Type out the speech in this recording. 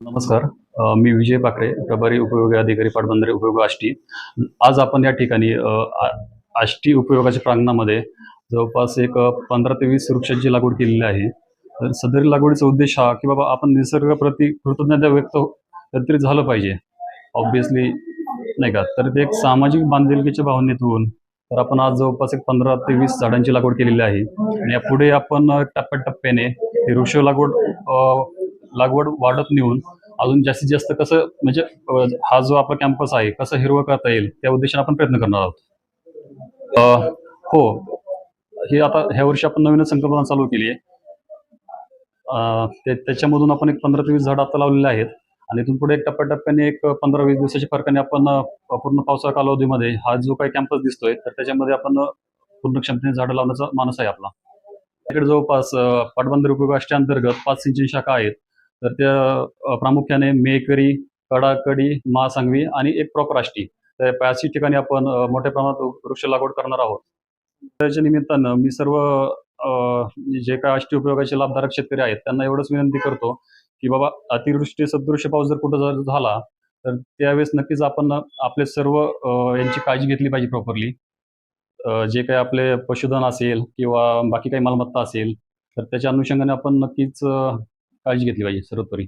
नमस्कार. मी विजय पाकरे प्रभारी उपयोगी अधिकारी पाटबंधारे उपयोग आष्टी. आज आपण या ठिकाणी आष्टी उपयोगाच्या प्रांगणामध्ये जवळपास एक पंधरा ते वीस वृक्षांची लागवड केलेली आहे. सदर लागवडीचा उद्देश हा की बाबा आपण निसर्गाप्रती कृतज्ञता व्यक्त तरी झालं पाहिजे. ऑब्विसली नाही का? तर ते एक सामाजिक बांधिलकीच्या भावनेतून तर आपण आज जवळपास एक पंधरा ते वीस झाडांची लागवड केलेली आहे. आणि यापुढे आपण टप्प्याटप्प्याने हे वृक्ष लागवड लागवड वाढत नेऊन अजून जास्तीत जास्त कसं म्हणजे हा जो आपला कॅम्पस आहे कसं हिरवं करता येईल त्या उद्देशाने आपण प्रयत्न करणार आहोत. हो. हे आता ह्या वर्षी आपण नवीन संकल्पना चालू केली आहे. त्याच्यामधून आपण एक पंधरा ते वीस झाडं आता लावलेले आहेत. आणि इथून पुढे एक टप्प्याटप्प्याने एक पंधरा वीस दिवसाच्या फरकाने आपण पूर्ण पावसाळा कालावधीमध्ये हा जो काही कॅम्पस दिसतोय तर त्याच्यामध्ये आपण पूर्ण क्षमतेने झाडं लावण्याचा मानस आहे आपला. तिकडे जवळपास पाटबंदर उपयोगाष्ट्या अंतर्गत पाच सिंचन शाखा आहेत. तर त्या प्रामुख्याने मेकरी कडाकडी मासांगवी आणि एक प्रॉपर आष्टी. तर पाचही ठिकाणी आपण मोठ्या प्रमाणात वृक्ष लागवड करणार आहोत. त्याच्या निमित्तानं मी सर्व जे काय आष्टी उपयोगाचे लाभधारक शेतकरी आहेत त्यांना एवढंच विनंती करतो की बाबा अतिवृष्टी सदृश्य पाऊस जर कुठं जर झाला तर त्यावेळेस नक्कीच आपण आपले सर्व यांची काळजी घेतली पाहिजे प्रॉपरली. जे काही आपले पशुधन असेल किंवा बाकी काही मालमत्ता असेल तर त्याच्या अनुषंगाने आपण नक्कीच काळजी घेतली पाहिजे सर्वोपरी